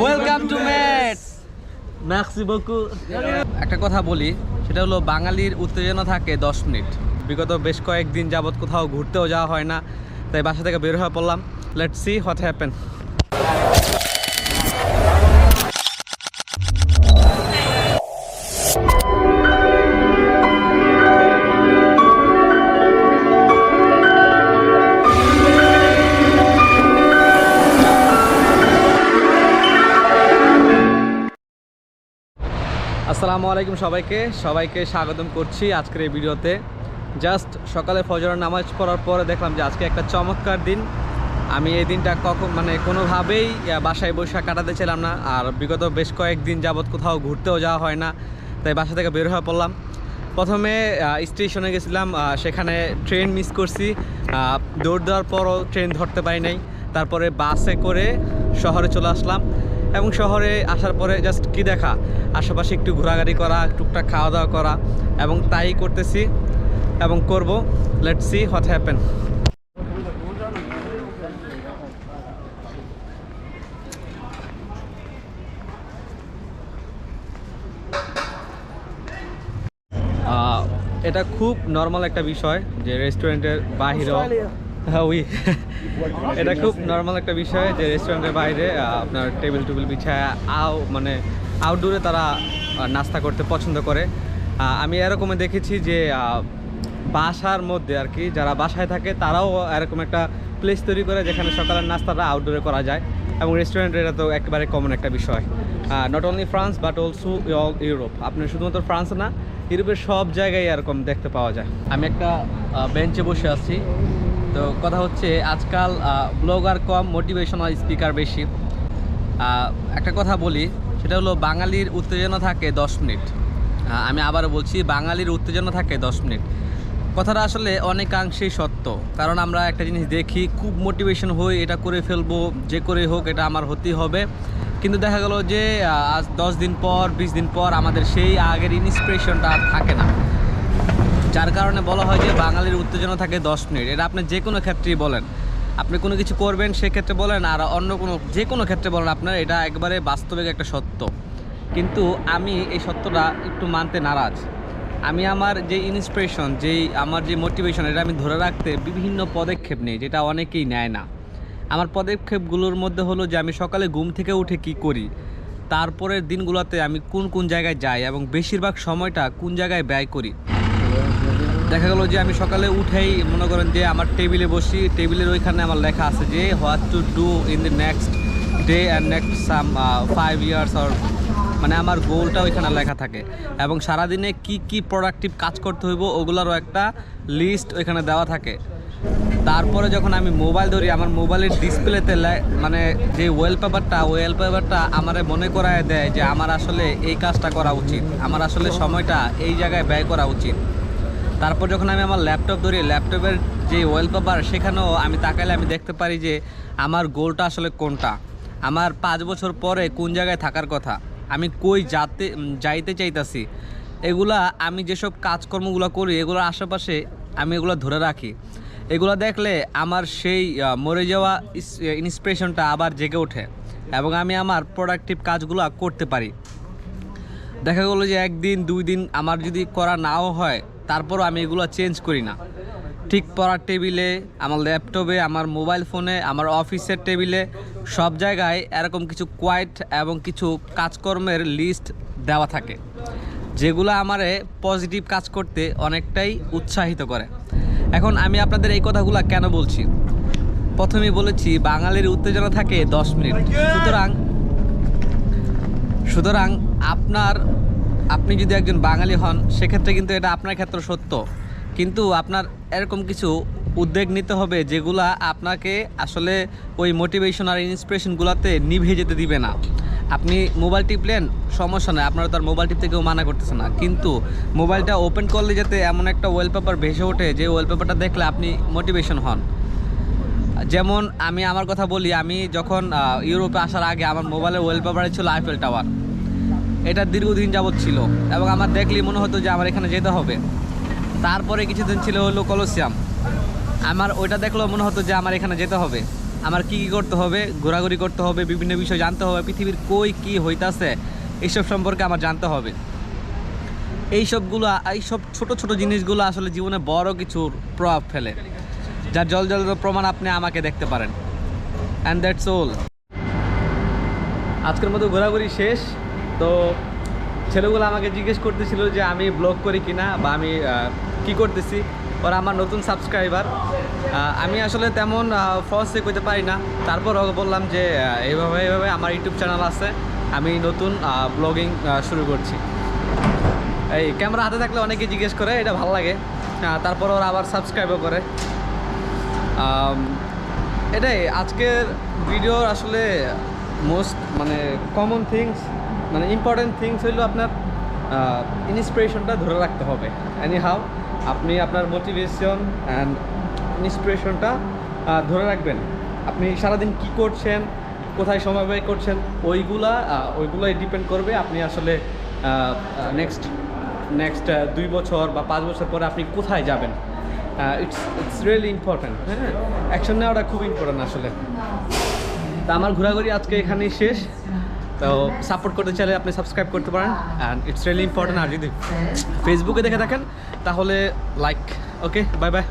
Welcome to মেট ম্যাক্সি বকু একটা কথা বলি সেটা হলো বাঙালির উত্তেজনা থাকে দশ মিনিট। বিগত বেশ কয়েকদিন যাবৎ কোথাও ঘুরতেও যাওয়া হয় না তাই বাসা থেকে বের হয়ে পড়লাম। লেট সি হোয়াট হ্যাপেন আসসালামু আলাইকুম সবাইকে। সবাইকে স্বাগতম করছি আজকের এই ভিডিওতে। জাস্ট সকালে ফজরের নামাজ পড়ার পরে দেখলাম যে আজকে একটা চমৎকার দিন। আমি এই দিনটা কখন মানে কোনোভাবেই বাসায় বসে কাটাতে ছিলাম না। আর বিগত বেশ কয়েকদিন যাবৎ কোথাও ঘুরতেও যাওয়া হয় না। তাই বাসা থেকে বের হয়ে পড়লাম। প্রথমে স্টেশনে গেছিলাম সেখানে ট্রেন মিস করছি। দৌড় দেওয়ার পরও ট্রেন ধরতে পারি নাই। তারপরে বাসে করে শহরে চলে আসলাম। এবং শহরে আসার পরে জাস্ট কি দেখা? আশেপাশে একটু ঘোরাঘুরি করা, টুকটাক খাওয়া দাওয়া করা এবং তাই করতেছি এবং করব। লেট সি হোয়াট হ্যাপেন এটা খুব নর্মাল একটা বিষয় যে রেস্টুরেন্টের বাহিরেও হ্যাঁ এটা খুব নর্মাল একটা বিষয় যে রেস্টুরেন্টের বাইরে আপনার টেবিল টুবিল বিছায় আও মানে আউটডোরে তারা নাস্তা করতে পছন্দ করে। আমি এরকমই দেখেছি যে বাসার মধ্যে আর কি, যারা বাসায় থাকে তারাও এরকম একটা প্লেস তৈরি করে যেখানে সকালের নাস্তাটা আউটডোরে করা যায়। এবং রেস্টুরেন্ট এটা তো একেবারে কমন একটা বিষয়। Not only France but also all Europe আপনি শুধুমাত্র ফ্রান্স না, ইউরোপের সব জায়গায় এরকম দেখতে পাওয়া যায়। আমি একটা বেঞ্চে বসে আছি। তো কথা হচ্ছে, আজকাল ব্লগার কম মোটিভেশনাল স্পিকার বেশি। একটা কথা বলি, সেটা হলো বাঙালির উত্তেজনা থাকে দশ মিনিট। আমি আবারও বলছি, বাঙালির উত্তেজনা থাকে দশ মিনিট। কথাটা আসলে অনেকাংশেই সত্য, কারণ আমরা একটা জিনিস দেখি, খুব মোটিভেশন হই, এটা করে ফেলব, যে করে হোক, এটা আমার হতেই হবে। কিন্তু দেখা গেল যে আজ দশ দিন পর, বিশ দিন পর, আমাদের সেই আগের ইন্সপিরেশনটা আর থাকে না। যার কারণে বলা হয় যে বাঙালির উত্তেজনা থাকে দশ মিনিট। এটা আপনি যে কোনো ক্ষেত্রেই বলেন। আপনি কোনো কিছু করবেন, সেক্ষেত্রে বলেন, আর অন্য কোনো, যে কোনো ক্ষেত্রে বলেন আপনার, এটা একবারে বাস্তবিক একটা সত্য। কিন্তু আমি এই সত্যটা একটু মানতে নারাজ। আমি আমার যে ইন্সপিরেশন যেই আমার যে মোটিভেশন এটা আমি ধরে রাখতে বিভিন্ন পদক্ষেপ নিই, যেটা অনেকেই নেয় না। আমার পদক্ষেপগুলোর মধ্যে হলো যে আমি সকালে ঘুম থেকে উঠে কি করি, তারপরের দিনগুলোতে আমি কোন কোন জায়গায় যাই এবং বেশিরভাগ সময়টা কোন জায়গায় ব্যয় করি। দেখা গেলো যে আমি সকালে উঠেই মনে করেন যে আমার টেবিলে বসি, টেবিলের ওইখানে আমার লেখা আছে যে what to do in the next day and next some five years or মানে আমার গোলটা ওইখানে লেখা থাকে। এবং সারাদিনে কি কি প্রোডাক্টিভ কাজ করতে হইব ওগুলোরও একটা লিস্ট ওইখানে দেওয়া থাকে। তারপরে যখন আমি মোবাইল ধরি, আমার মোবাইলের ডিসপ্লেতে মানে যে ওয়েলপেপারটা ওয়েলপেপারটা আমারে মনে করায় দেয় যে, আমার আসলে এই কাজটা করা উচিত। আমার আসলে সময়টা এই জায়গায় ব্যয় করা উচিত। তারপর যখন আমি আমার ল্যাপটপ ধরি ল্যাপটপের যে ওয়েলপেপার সেখানেও আমি তাকাইলে আমি দেখতে পারি যে আমার গোলটা আসলে কোনটা? আমার পাঁচ বছর পরে কোন জায়গায় থাকার কথা? আমি কই যাতে যাইতে চাইতাছি? এগুলা আমি যেসব কাজকর্মগুলো করি এগুলোর আশেপাশে আমি এগুলো ধরে রাখি। এগুলো দেখলে আমার সেই মরে যাওয়া ইন্সপিরেশনটা আবার জেগে ওঠে এবং আমি আমার প্রোডাক্টিভ কাজগুলো করতে পারি। দেখা গেলো যে একদিন, দুই দিন আমার যদি করা নাও হয়, তারপরও আমি এগুলো চেঞ্জ করি না। ঠিক পড়ার টেবিলে, আমার ল্যাপটপে, আমার মোবাইল ফোনে আমার অফিসের টেবিলে, সব জায়গায় এরকম কিছু কোয়াইট এবং কিছু কাজকর্মের লিস্ট দেওয়া থাকে, যেগুলো আমারে পজিটিভ কাজ করতে অনেকটাই উৎসাহিত করে। এখন আমি আপনাদের এই কথাগুলো কেন বলছি? প্রথমেই বলেছি, বাঙালির উত্তেজনা থাকে দশ মিনিট। সুতরাং সুতরাং আপনার, আপনি যদি একজন বাঙালি হন, সেক্ষেত্রে কিন্তু এটা আপনার ক্ষেত্রে সত্য। কিন্তু আপনার এরকম কিছু উদ্যোগ নিতে হবে যেগুলা আপনাকে আসলে ওই মোটিভেশন আর ইন্সপিরেশনগুলোতে নিভে যেতে দিবে না। আপনি মোবাইল টিপলেন, সমস্যা নেই, আপনারা তার মোবাইল টিপতে কেউ মানা করতেছে না। কিন্তু মোবাইলটা ওপেন করলে যাতে এমন একটা ওয়েলপেপার ভেসে ওঠে, যে ওয়েলপেপারটা দেখলে আপনি মোটিভেশন হন। যেমন আমি আমার কথা বলি, আমি যখন ইউরোপে আসার আগে আমার মোবাইলের ওয়েলপেপারে ছিল আইফেল টাওয়ার এটা দীর্ঘদিন যাবৎ ছিল এবং আমার দেখলেই মনে হতো যে আমার এখানে যেতে হবে। তারপরে কিছুদিন ছিল হলো কলসিয়াম। আমার ওইটা দেখলেও মনে হতো যে আমার এখানে যেতে হবে। আমার কি কি করতে হবে, ঘোরাঘুরি করতে হবে, বিভিন্ন বিষয় জানতে হবে, পৃথিবীর কই কি হইতাছে, এইসব সম্পর্কে আমার জানতে হবে। এইসবগুলো, এইসব ছোট ছোট জিনিসগুলো আসলে জীবনে বড় কিছুর প্রভাব ফেলে, যার জল জল প্রমাণ আপনি আমাকে দেখতে পারেন। অ্যান্ড দ্যাটস অল আজকের মতো ঘোরাঘুরি শেষ। তো ছেলেগুলো আমাকে জিজ্ঞেস করতেছিল যে আমি ব্লগ করি কিনা বা আমি কি করতেছি। ওরা আমার নতুন সাবস্ক্রাইবার। আমি আসলে তেমন ফলসে করতে পারি না। তারপর বললাম যে এইভাবে এইভাবে আমার ইউটিউব চ্যানেল আছে। আমি নতুন ব্লগিং শুরু করছি। এই ক্যামেরা হাতে থাকলে অনেকে জিজ্ঞেস করে, এটা ভালো লাগে। তারপর ওরা আবার সাবস্ক্রাইবও করে। এটাই, আজকের ভিডিও আসলে মোস্ট মানে কমন থিংস মানে ইম্পর্টেন্ট থিংস হইল আপনার ইন্সপিরেশনটা ধরে রাখতে হবে। এনি হাউ আপনি আপনার মোটিভেশন অ্যান্ড ইন্সপিরেশনটা ধরে রাখবেন। আপনি সারাদিন কি করছেন, কোথায় সময় ব্যয় করছেন, ওইগুলা ওইগুলোই ডিপেন্ড করবে আপনি আসলে নেক্সট নেক্সট দুই বছর বা পাঁচ বছর পরে আপনি কোথায় যাবেন। ইটস ইটস রিয়েলি ইম্পর্ট্যান্ট হ্যাঁ? অ্যাকশন নেওয়াটা খুব ইম্পর্ট্যান্ট আসলে। তা আমার ঘোরাঘুরি আজকে এখানেই শেষ। তো সাপোর্ট করতে চাইলে আপনি সাবস্ক্রাইব করতে পারেন অ্যান্ড ইটস রিয়েলি ইম্পর্ট্যান্ট আর যদি ফেসবুকে দেখে থাকেন, তাহলে লাইক ওকে বাই বাই